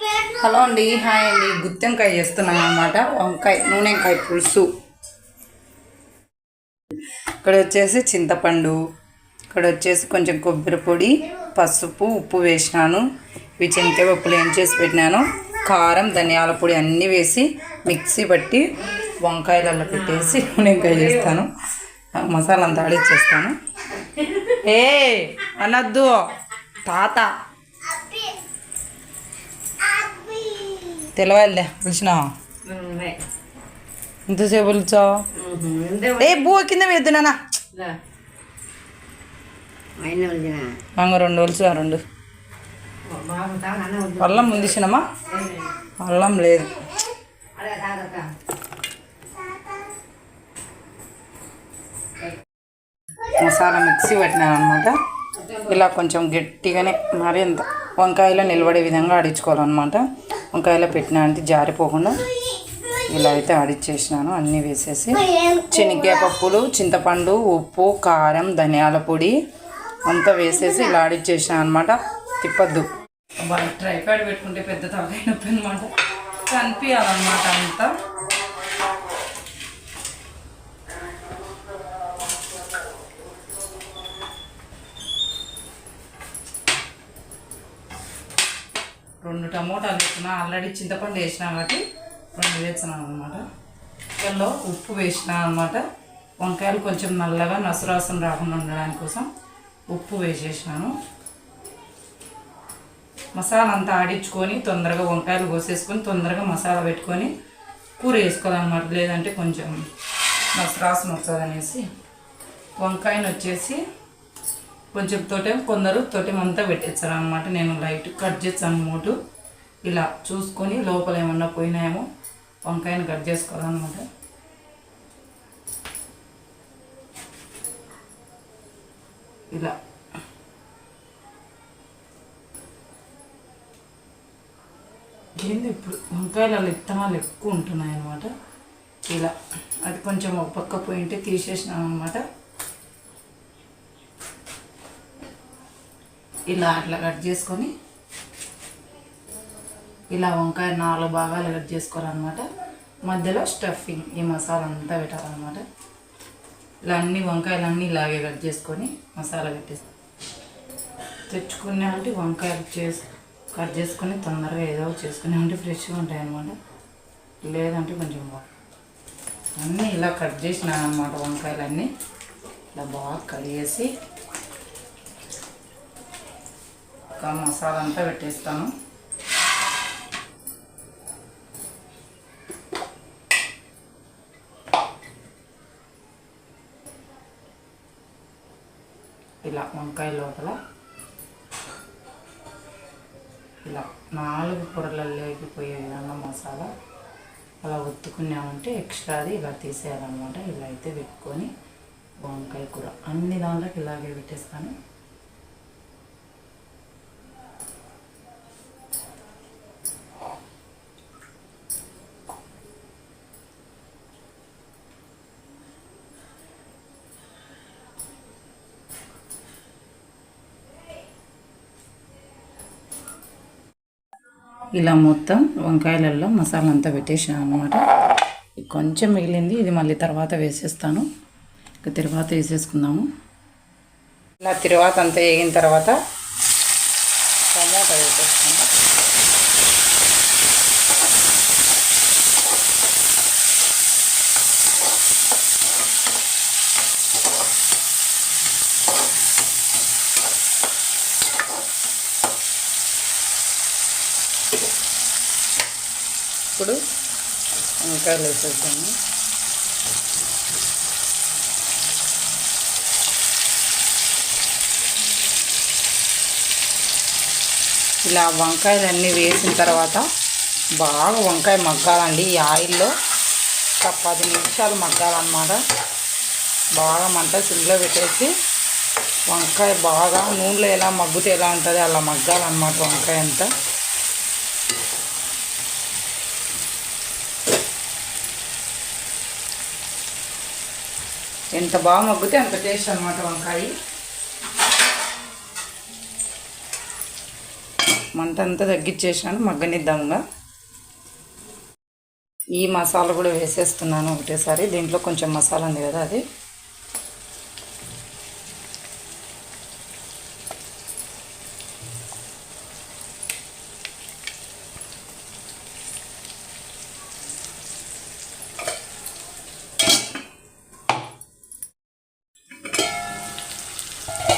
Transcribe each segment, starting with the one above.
Hello అండి hi అండి. గుత్తెంకాయ చేస్తున్నాను అనమాట వంకాయ నూనెంకాయ పులుసు. ఇక్కడ వచ్చేసి చింతపండు. ఇక్కడ వచ్చేసి కొంచెం కొబ్బరి పొడి పసుపు ఉప్పు వేసినాను. ఇవి చింతపప్పులు ఏం చేసి పెట్టినాను. కారం ధనియాల పొడి అన్నీ వేసి మిక్సీ పట్టి వంకాయలలో పెట్టేసి నూనెంకాయ చేస్తాను. మసాలా అంతా ఆడిచ్చేస్తాను. ఏ అనద్దు. తాత. తెలవాలే పిలిచినావా ఇంతసేపు పిలిచావు ఏ బూ కింద వేద్దునా అంగ రెండు ఒలుసు రెండు. అల్లం ముందిసినమా అల్లం లేదు. మసాలా మిక్సీ పట్టినాను అనమాట ఇలా కొంచెం గట్టిగానే మరి ఎంత వంకాయలో నిలబడే విధంగా ఆడించుకోవాలన్నమాట వంకాయలో పెట్టినా అంటే జారిపోకుండా ఇలా అయితే ఆడిచ్చేసినాను అన్నీ వేసేసి. శనగకాయ పప్పులు చింతపండు ఉప్పు కారం ధనియాల పొడి అంతా వేసేసి ఇలా ఆడిచ్చేసినాను అనమాట తిప్పద్దు. ట్రైపాడ్ పెట్టుకుంటే పెద్ద తలకాయ నొప్పి అనమాట కనిపించాలన్నమాట అంతా. రెండు టమోటాలు వేసిన ఆల్రెడీ చింతపండు వేసిన కాబట్టి రెండు వేసినాను అనమాట చికెన్లో ఉప్పు వేసిన అనమాట వంకాయలు కొంచెం నల్లగా నసురాసం రాకుండా ఉండడానికి కోసం ఉప్పు వేసేసినాను. మసాలా అంతా ఆడించుకొని తొందరగా వంకాయలు కోసేసుకొని తొందరగా మసాలా పెట్టుకొని కూర వేసుకోవాలన్నమాట. లేదంటే కొంచెం నసరాసం వస్తుంది అనేసి వంకాయను వచ్చేసి కొంచెం తోటం కొందరు తోటం అంతా పెట్టేస్తారు అనమాట నేను లైట్ కట్ చేస్తాను మూటు. ఇలా చూసుకొని లోపల ఏమన్నా పోయినాయేమో వంకాయను కట్ చేసుకోవాలన్నమాట. ఇలా. ఏంది ఇప్పుడు వంకాయలలో విత్తనాలు ఎక్కువ ఉంటున్నాయి అన్నమాట ఇలా. అది కొంచెం ఒక పక్క పోయింటే తీసేసినాను అనమాట ఇలా అట్లా కట్ చేసుకొని ఇలా వంకాయ నాలుగు భాగాలు కట్ చేసుకోవాలన్నమాట. మధ్యలో స్టఫింగ్ ఈ మసాలా అంతా పెట్టాలన్నమాట. ఇలా అన్ని వంకాయలు అన్నీ ఇలాగే కట్ చేసుకొని మసాలా పెట్టేసి తెచ్చుకునే అంటే వంకాయలు చేసి కట్ చేసుకొని తొందరగా ఏదో చేసుకునే అంటే ఫ్రెష్గా ఉంటాయి అన్నమాట లేదంటే కొంచెం అన్నీ ఇలా కట్ చేసినాను అనమాట వంకాయలన్నీ. ఇలా బాగా కడిగేసి ఒక మసాలా అంతా పెట్టేస్తాను. ఇలా వంకాయ లోపల. ఇలా నాలుగు పొరలలో లేకపోయే విధంగా మసాలా అలా ఒత్తుకున్నామంటే ఎక్స్ట్రాది ఇలా తీసేయాలన్నమాట. ఇలా అయితే పెట్టుకొని వంకాయ కూర. అన్ని దాంట్లోకి ఇలాగే పెట్టేస్తాను ఇలా మొత్తం వంకాయలలో మసాలా అంతా పెట్టేసాను అనమాట కొంచెం మిగిలింది ఇది మళ్ళీ తర్వాత వేసేస్తాను. ఇక తర్వాత వేసేసుకుందాము. ఇలా తర్వాత అంతా వేగిన తర్వాత టమోటా వేసేస్తాను ఇప్పుడు వంకాయలు వేసేద్దాము. ఇలా వంకాయలన్నీ వేసిన తర్వాత బాగా వంకాయ మగ్గాలండి. ఈ ఆయిల్లో ఒక పది నిమిషాలు మగ్గాలన్నమాట. బాగా మంట సిమ్లో పెట్టేసి వంకాయ బాగా నూనెలో ఎలా మగ్గుతే ఎలా ఉంటుంది అలా మగ్గాలన్నమాట వంకాయ అంతా. ఎంత బాగా మగ్గితే అంత టేస్ట్ అనమాట వంకాయ. మంట అంతా తగ్గించేసాను మగ్గనిద్దాముగా ఈ మసాలా కూడా వేసేస్తున్నాను ఒకటేసారి దీంట్లో కొంచెం మసాలా ఉంది కదా అది.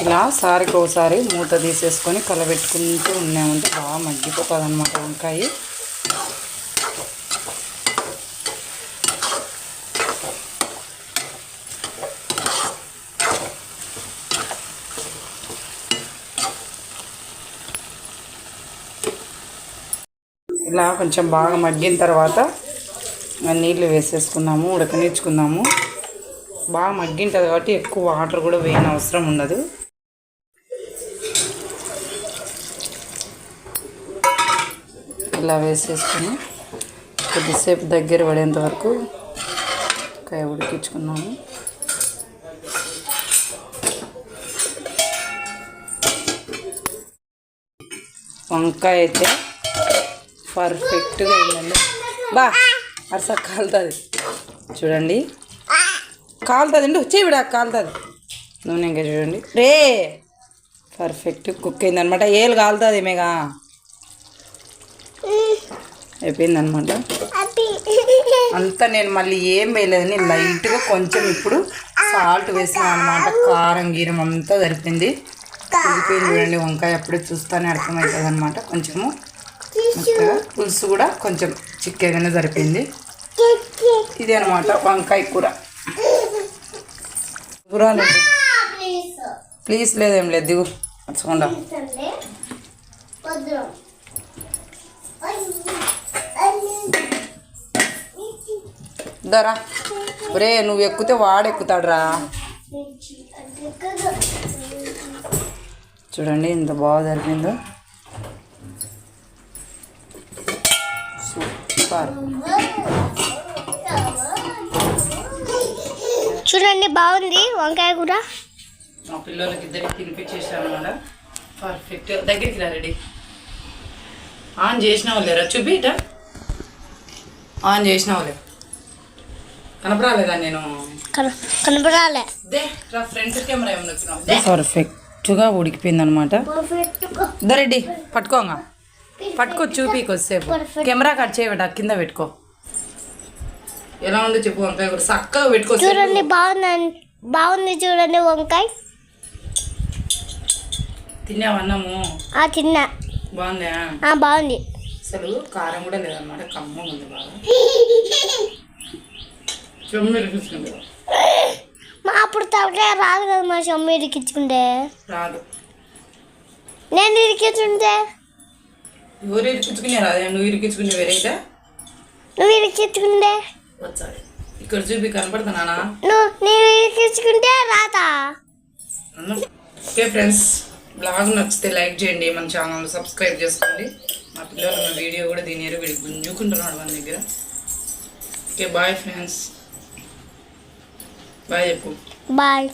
ఇలా సారికి ఒకసారి మూత తీసేసుకొని కలబెట్టుకుంటూ ఉన్నామంటే బాగా మగ్గిపోతుంది అనమాట వంకాయ. ఇలా కొంచెం బాగా మగ్గిన తర్వాత నీళ్ళు వేసేసుకున్నాము ఉడకనిచ్చుకున్నాము. బాగా మగ్గింటుంది కాబట్టి ఎక్కువ వాటర్ కూడా వేయని అవసరం ఉండదు. ఇలా వేసేసుకొని కొద్దిసేపు దగ్గర పడేంత వరకు కాయ ఉడికించుకున్నాము. వంకాయ అయితే పర్ఫెక్ట్గా అయిందండి. బా అరస కాలుతుంది. చూడండి. కాలుతుంది అండి చేవిడ కాలుతుంది. నూనె ఇంకా చూడండి. రే పర్ఫెక్ట్ కుక్ అయిందనమాట ఏలు కాలుతుంది మేగా అయిపోయిందనమాట. అంతా నేను మళ్ళీ ఏం వేయలేదు. నేను లైట్గా కొంచెం ఇప్పుడు సాల్ట్ వేసిన అనమాట. కారం గీరం అంతా సరిపోయింది. ఉడిపోయింది చూడండి వంకాయ అప్పుడే చూస్తానే అర్థమవుతుంది అనమాట కొంచెము పులుసు కూడా కొంచెం చిక్కగానే సరిపోయింది. ఇది అనమాట వంకాయ కూర. కూరలండి ప్లీజ్ లేదేం లేదు. దిగు. నచ్చకుండా దరా ఒరే నువ్వు ఎక్కితే వాడు ఎక్కుతాడురా. చూడండి ఎంత బాగా జరిగిందో. సూపర్. చూడండి బాగుంది వంకాయ కూడా మా పిల్లలకి ఇద్దరికి తినిపించేసాను అనమాట పర్ఫెక్ట్ దగ్గరికి రా రెడీ. ఆన్ చేసినావు లేరా చూపిట. ఆన్ చేసినావు లే కనపరాలేదా నేను? పర్ఫెక్ట్గా ఉడికిపోయింది అనమాట రెడ్డి పట్టుకోంగా. పట్టుకో చూపి కొద్దిసేపు. కెమెరా కట్ చేయబెట్ట కింద పెట్టుకో. ఎలా ఉందో చెప్పు వంకాయ కూడా చక్కగా పెట్టుకో చూడండి బాగుంది? బాగుంది చూడండి వంకాయ. తిన్నావు అన్నము? తిన్న. బాగుందా? ఆ బాగుంది. అసలు కారం కూడా లేదనమాట కమ్మగా ఉంది బాగా. మా అప్పుడు తలకాయ రాదు కదా మా షమ్మ ఇరికించుకుంటే రాదు. నేను ఇరికించుంటే ఎవరు ఇరికించుకునే రాదే? నువ్వు ఇరికించుకునే వేరైతే నువ్వు ఇరికించుకుంటే ఇక్కడ చూపి కనపడుతున్నానా నువ్వు నేను ఇరికించుకుంటే రాదా? ఓకే ఫ్రెండ్స్ బ్లాగ్ నచ్చితే లైక్ చేయండి మన ఛానల్ సబ్స్క్రైబ్ చేసుకోండి. మా పిల్లలు వీడియో కూడా దీని వీడికి గుంజుకుంటున్నాడు మన దగ్గర. Okay bye friends. బాయ్ చెప్పు బాయ్